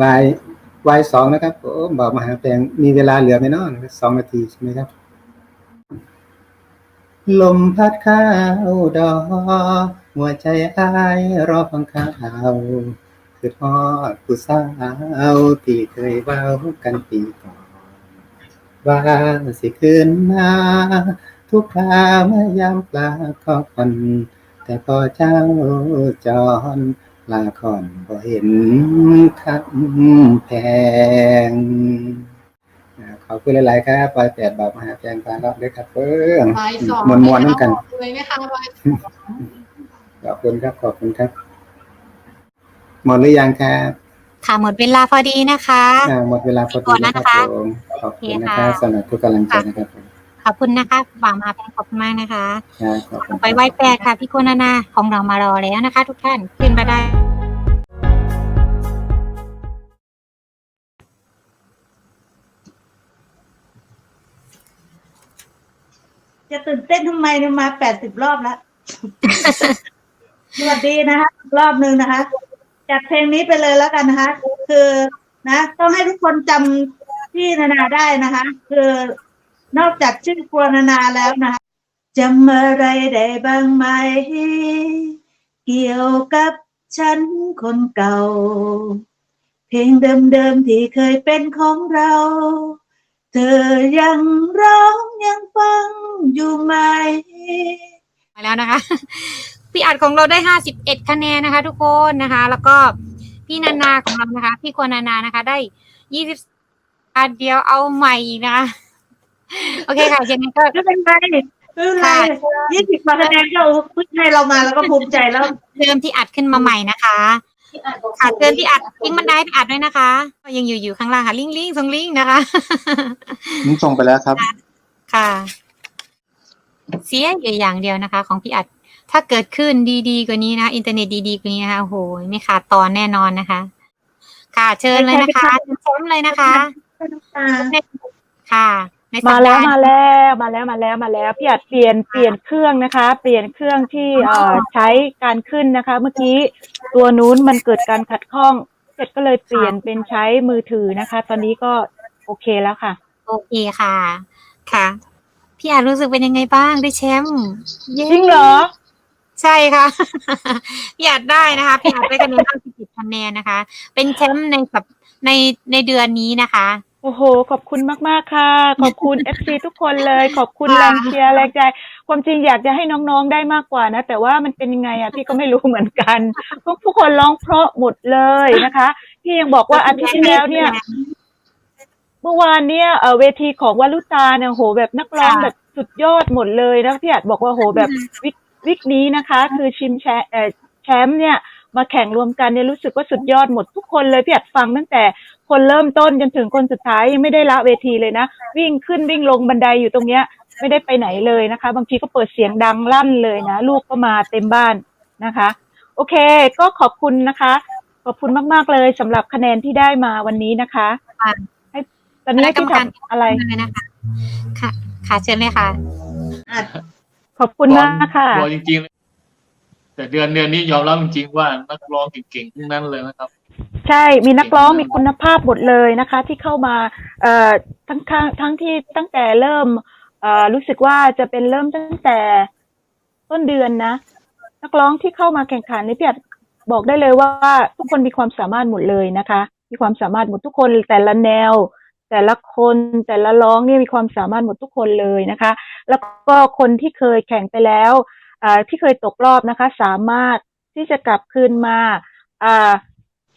วายวายสองนะครับผมบอกมหาแปลงมีเวลาเหลือไหมเนาะสองนาทีใช่ไหมครับ ลมพัดเข้าวดอกหัวใจอายรอฟังข่าวคือทอดผู้สาวที่เคยเว้ากันปีก่อนว่าสิคืนมาทุกคราเมื่อยามปลาขอคนแต่พอเจ้าจร ลาคอนบ่เห็นคำแพงอ่าขอบคุณหลาย ๆ ครับปลายแปดบาทมหาแพงพาเราด้วยครับเพิ่งบ่ายสองมวนมวนๆน้ำกันเลยไหมคะบ่ายสองขอบคุณครับ ขอบคุณครับ หมดหรือยังครับค่ะหมดเวลาพอดีนะคะอ่าหมดเวลาพอดีนะครับผมขอบคุณนะครับสำหรับทุกกำลังใจนะครับผมขอบคุณนะคะบ่าวมาแพงขอบคุณมากนะคะครับขอบคุณไปไหว้แปดค่ะพี่โคนานาของเรามารอแล้วนะคะ ทุกท่านขึ้นมาได้ จะตื่นเต้นทำไมเนี่ยมาแปดสิบรอบแล้ว สวัสดีนะคะรอบหนึ่งนะคะ จัดเพลงนี้ไปเลยแล้วกันนะคะ คือนะ ต้องให้ทุกคนจำพี่นานาได้นะคะ คือนอกจากชื่อครัวนานาแล้วนะคะจำอะไรได้บ้างไหม เกี่ยวกับฉันคนเก่า เพลงเดิมๆที่เคยเป็นของเรา เธอยังร้องยังฟังอยู่ไหม มาแล้วนะคะ พี่อัดของเราได้ห้าสิบเอ็ดคะแนนนะคะ ทุกคนนะคะ แล้วก็พี่นานาของเรานะคะ พี่ควรนานานะคะ ได้ยี่สิบอันเดียวเอาใหม่อีกนะคะโอเคค่ะยังไงก็ ไม่เป็นไรไม่เป็นไรค่ะ ยี่สิบคะแนนก็พึ่งให้เรามาแล้วก็ภูมิใจแล้วเดิมที่อัดขึ้นมาใหม่นะคะ ค่ะเดินที่อัดลิงก์บันไดที่อัดด้วยนะคะก็ยังอยู่อยู่ข้างล่างค่ะลิงก์ลิงก์ส่งลิงก์นะคะผมส่งไปแล้วครับ ค่ะ เสียอยู่อย่างเดียวนะคะ ของพี่อัดถ้าเกิดขึ้นดีๆกว่านี้นะอินเทอร์เน็ตดีๆกว่านี้นะคะโอ้โหไม่ขาดตอนแน่นอนนะคะ ค่ะเชิญเลยนะคะเชิญชมเลยนะคะค่ะในสัป มาดแล้วห์มาแล้วมาแล้วมาแล้วมาแล้วพี่อัดเปลี่ยนเปลี่ยนเครื่องนะคะ เปลี่ยนเครื่องที่เอ่อใช้การขึ้นนะคะ เมื่อกี้ตัวนู้นมันเกิดการขัดข้องเสร็จก็เลยเปลี่ยนเป็นใช้มือถือนะคะ ตอนนี้ก็โอเคแล้วค่ะ โอเคค่ะ ค่ะ พี่อัดรู้สึกเป็นยังไงบ้างได้แชมป์เย้จริงเหรอ ใช่ค่ะ พี่อัดได้นะคะ พี่อัดได้คะแนน50คะแนนนะคะ เป็นแชมป์ในสัปในในเดือนนี้นะคะ โอ้โห ขอบคุณมาก ๆ ค่ะ ขอบคุณ FC ทุกคนเลย ขอบคุณค่ะแรงเชียร์แรงใจ ความจริงอยากจะให้น้องๆได้มากกว่านะ แต่ว่ามันเป็นยังไงอะพี่ก็ไม่รู้เหมือนกันพวกทุกคนร้องเพราะหมดเลยนะคะพี่ยังบอกว่าอาทิตย์ที่แล้วเนี่ย เมื่อวานเนี่ยเอ่อเวทีของวารุตาเนี่ยโหแบบนักร้องค่ะแบบสุดยอดหมดเลยนะพี่อาจบอกว่าโหแบบวิกวิกนี้นะคะ คือชิมแชมป์เอ่อแชมป์เนี่ย มาแข่งรวมกันเนี่ยรู้สึกว่าสุดยอดหมดทุกคนเลยพี่อาจฟังตั้งแต่คนเริ่มต้นจนถึงคนสุดท้ายยังไม่ได้ละเวทีเลยนะ วิ่งขึ้นวิ่งลงบันไดอยู่ตรงเนี้ย ไม่ได้ไปไหนเลยนะคะ บางทีก็เปิดเสียงดังลั่นเลยนะ ลูกก็มาเต็มบ้านนะคะ โอเค ก็ขอบคุณนะคะ ขอบคุณมาก ๆ เลยสำหรับคะแนนที่ได้มาวันนี้นะคะค่ะให้ตอนนี้ให้พี่ทำอะไรเลยนะคะค่ะ ค่ะเชิญเลยค่ะขอบคุณมากค่ะบอกจริงๆเลย แต่เดือนเดือนนี้ยอมรับจริงๆว่านักร้องเก่งๆทั้งนั้นเลยนะครับ ใช่มีนักร้องมีคุณภาพหมดเลยนะคะ ที่เข้ามาเอ่อทั้งทั้งทั้งที่ตั้งแต่เริ่มเอ่อรู้สึกว่าจะเป็นเริ่มตั้งแต่ต้นเดือนนะ นักร้องที่เข้ามาแข่งขันนี่พี่อาจบอกได้เลยว่าทุกคนมีความสามารถหมดเลยนะคะ มีความสามารถหมดทุกคนแต่ละแนว แต่ละคนแต่ละร้องเนี่ยมีความสามารถหมดทุกคนเลยนะคะ แล้วก็คนที่เคยแข่งไปแล้ว ที่เคยตกรอบนะคะ สามารถที่จะกลับคืนมาอ่า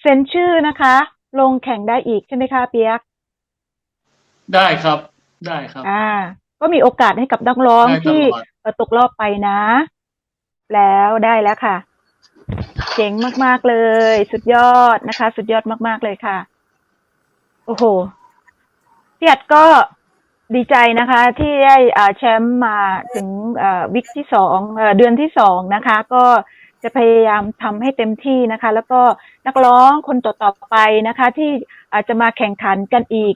เซ็นชื่อนะคะ ลงแข่งได้อีกใช่ไหมคะเปียก ได้ครับ ได้ครับ อ่า ก็มีโอกาสให้กับนักร้องได้ตลอดที่เอ่อตกรอบไปนะ แล้วได้แล้วค่ะ เจ๋งมาก ๆเลย สุดยอดนะคะ สุดยอดมาก ๆเลยค่ะ โอ้โหพี่อัดก็ ดีใจนะคะที่ได้แชมป์มาถึงวิกที่สองเดือนที่สองนะคะ ก็จะพยายามทำให้เต็มที่นะคะ แล้วก็นักร้องคนต่อๆไปนะคะ ที่อาจจะมาแข่งขันกันอีก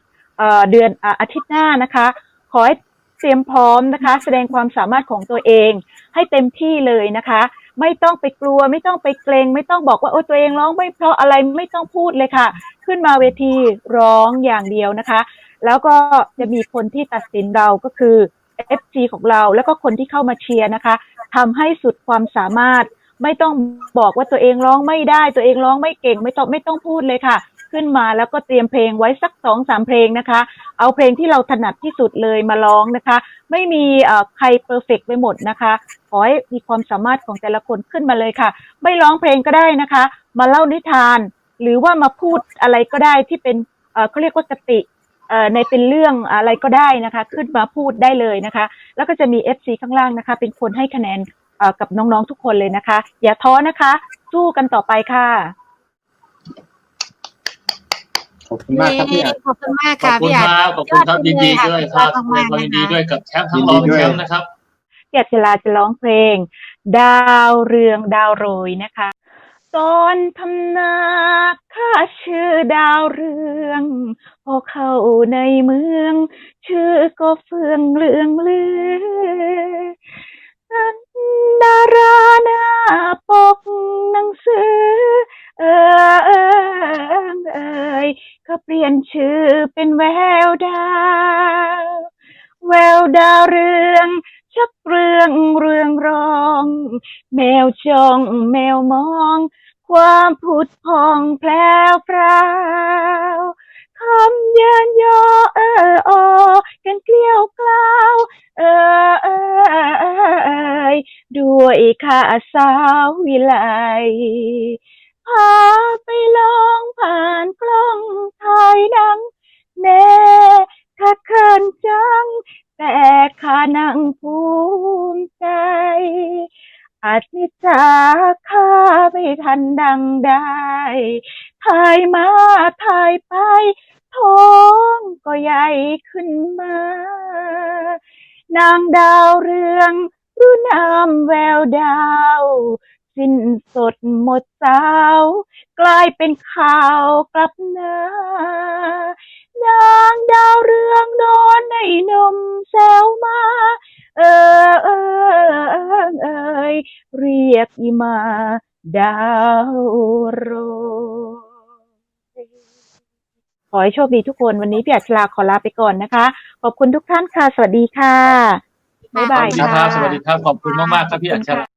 เดือนอาทิตย์หน้านะคะ ขอให้เตรียมพร้อมนะคะ แสดงความสามารถของตัวเองให้เต็มที่เลยนะคะ ไม่ต้องไปกลัว ไม่ต้องไปเกรง ไม่ต้องบอกว่าโอ้ตัวเองร้องไม่เพราะอะไรไม่ต้องพูดเลยค่ะ ขึ้นมาเวทีร้องอย่างเดียวนะคะ แล้วก็จะมีคนที่ตัดสินเราก็คือ FG ของเราแล้วก็คนที่เข้ามาเชียร์นะคะทำให้สุดความสามารถ ไม่ต้องบอกว่าตัวเองร้องไม่ได้ ตัวเองร้องไม่เก่งไม่ต้องไม่ต้องพูดเลยค่ะ ขึ้นมาแล้วก็เตรียมเพลงไว้สักสองสามเพลงนะคะ เอาเพลงที่เราถนัดที่สุดเลยมาร้องนะคะ ไม่มีเอ่อใครเพอร์เฟกไปหมดนะคะขอให้มีความสามารถของแต่ละคนขึ้นมาเลยค่ะ ไม่ร้องเพลงก็ได้นะคะ มาเล่านิทาน หรือว่ามาพูดอะไรก็ได้ที่เป็นเอ่อเขาเรียกว่าสติ ในเป็นเรื่องอะไรก็ได้นะคะ ขึ้นมาพูดได้เลยนะคะ แล้วก็จะมี FC ข้างล่างนะคะ เป็นคนให้คะแนนเอ่อกับน้องๆทุกคนเลยนะคะ อย่าท้อนะคะ สู้กันต่อไปค่ะ ขอบคุณมากครับพี่อัดขอบคุณมากขอค่ะบคุณพี่อัคดรับขอบคุณครับยอดยินดีเลยค่ะด้วยครับขอบคุณแสดมางกความยินดีนะคะด้วยกับแชมป์ทั้งรองและแชมป์นะครับเกียรติลาจะร้องเพลง ดาวเรืองดาวโรยนะคะ ตอนทำนาข้าชื่อดาวเรือง พอเข้าในเมือง ชื่อก็เฟืองเรืองลือนดาราหน้าปกหนังสือ เออเออเอยก็เปลี่ยนชื่อเป็นแววดาว แววดาวเรือง ชักเรื่องเรืองรอง แมวจ้องแมวมอง ความผุดพองแพลวพราวคำเยินยอเอออกันเกลียวกล่าวเออเออเอยด้วยข้าสาววิไลพาไปลองผ่า ได้ถ่ายมาถ่ายไปท้องก็ใหญ่ขึ้นมา นางดาวเรืองรู้นามแววดาว สิ้นสดหมดสาว กลายเป็นข่าวกลับหน้านางดาวเรืองโดนในนมแซวมา เออเออเออเอยเรียกอีมา ดาว ขอให้โชคดีทุกคน วันนี้พี่อัชลาขอลาไปก่อนนะคะ ขอบคุณทุกท่านค่ะ สวัสดีค่ะ บ๊ายสบาวัยสดีค่ะ ครับ สวัสดีครับ ขอบคุณมาก ๆ ครับพี่อัจฉริ